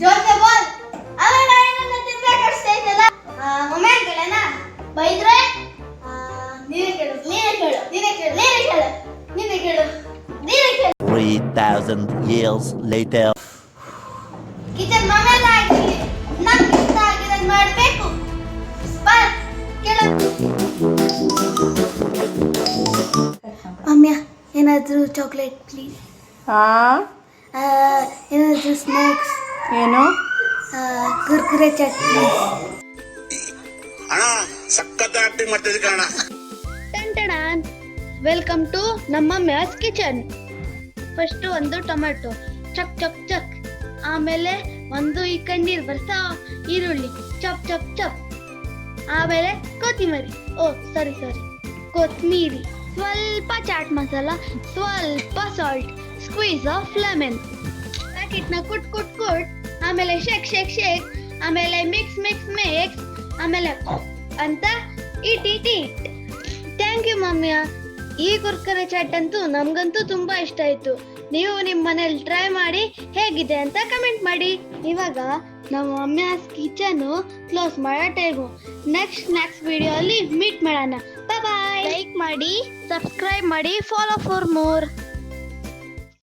ಜೋತೆ ಬೋಲ್. ಅವರ ನನ್ನ ತಿಂಬೇಕು ಅಷ್ಟೇ ಇದೆಲ್ಲ ಮೊಮೆಂಟ್ ಕೇಳೋಣ? ಬೈದ್ರೆ? ನೀನೇ ಕೇಳು. ನೀನೇ ಕೇಳು. ನೀನೇ ಕೇಳು. ನೀನೇ ಕೇಳು. ನೀನೇ ಕೇಳು. ನೀನೇ ಕೇಳು. 3000 years later. ಕಿಚನ್ ಮಮೇಲ ಆಗಿರಲಿ ನಮ್ಗೆ ಇಷ್ಟ ಆಗಿರೋದು ಮಾಡಬೇಕು. ಬರ್ ಕೇಳು. ಅಮ್ಯ ಏನಾದರೂ ಚಾಕ್ಲೇಟ್ ಪ್ಲೀಸ್ ಹಾಂ ಏನಾದರೂ ಸ್ನ್ಯಾಕ್ಸ್ ಏನು? ಕುರ್ಕುರೆ ಚಟ್ನಿ. ಪ್ಲೀಸ್ ಅಣ್ಣ ಸಖತ್ ಆಕ್ಟಿಂಗ್ ಮಾಡ್ತಿದ್ದೆ ಕಣ ಟಂಟಡಾನ್ ವೆಲ್ಕಮ್ ಟು ನಮ್ಮ ಮ್ಯಾಸ್ ಕಿಚನ್ ಫಸ್ಟ್ ಒಂದು ಟೊಮೆಟೊ. ಚಕ್ ಚಕ್ ಚಕ್. ಆಮೇಲೆ ಒಂದು ಈ ಕಣ್ಣೀರ್ ಬರ್ತಾ ಈರುಳ್ಳಿ. ಚಪ್ ಚಪ್ ಚಪ್. ಆಮೇಲೆ ಕೊತ್ತಿಮರಿ. ಓ ಸಾರಿ ಸಾರಿ ಕೊತ್ಮೀರಿ. ಸ್ವಲ್ಪ ಚಾಟ್ ಮಸಾಲ ಸ್ವಲ್ಪ ಸಾಲ್ಟ್ ಸ್ಕ್ವೀಸ್ ಆಫ್ ಲೆಮನ್ ಪ್ಯಾಕೆಟ್ನ ಕುಟ್ ಕುಟ್ ಕುಟ್. ಆಮೇಲೆ ಶೇಕ್ ಶೇಕ್ ಶೇಕ್ ಆಮೇಲೆ ಮಿಕ್ಸ್ ಮಿಕ್ಸ್ ಮಿಕ್ಸ್ ಆಮೇಲೆ ಅಂತ eat eat eat thank you ಮಮ್ಮಿಯ. ಈ ಕುರ್ಕರೆ ಚಾಟ್ ಅಂತೂ ನಮ್ಗಂತೂ ತುಂಬಾ ಇಷ್ಟ ಆಯ್ತು. ನೀವು ನಿಮ್ಮ ಮನೇಲಿ ಟ್ರೈ ಮಾಡಿ ಹೇಗಿದೆ ಅಂತ ಕಮೆಂಟ್ ಮಾಡಿ. ಇವಾಗ ನಮ್ಮ ಮಮ್ಮಿಯಾಸ್ ಕಿಚನ್ ಕ್ಲೋಸ್ ಮಾಡೋ ಟೈಮು ನೆಕ್ಸ್ಟ್ ನೆಕ್ಸ್ಟ್ ವಿಡಿಯೋ ಅಲ್ಲಿ ಮೀಟ್ ಮಾಡೋಣ. ಬಾಯ್ ಲೈಕ್ ಮಾಡಿ ಸಬ್ಸ್ಕ್ರೈಬ್ ಮಾಡಿ ಫಾಲೋ ಫಾರ್ ಮೋರ್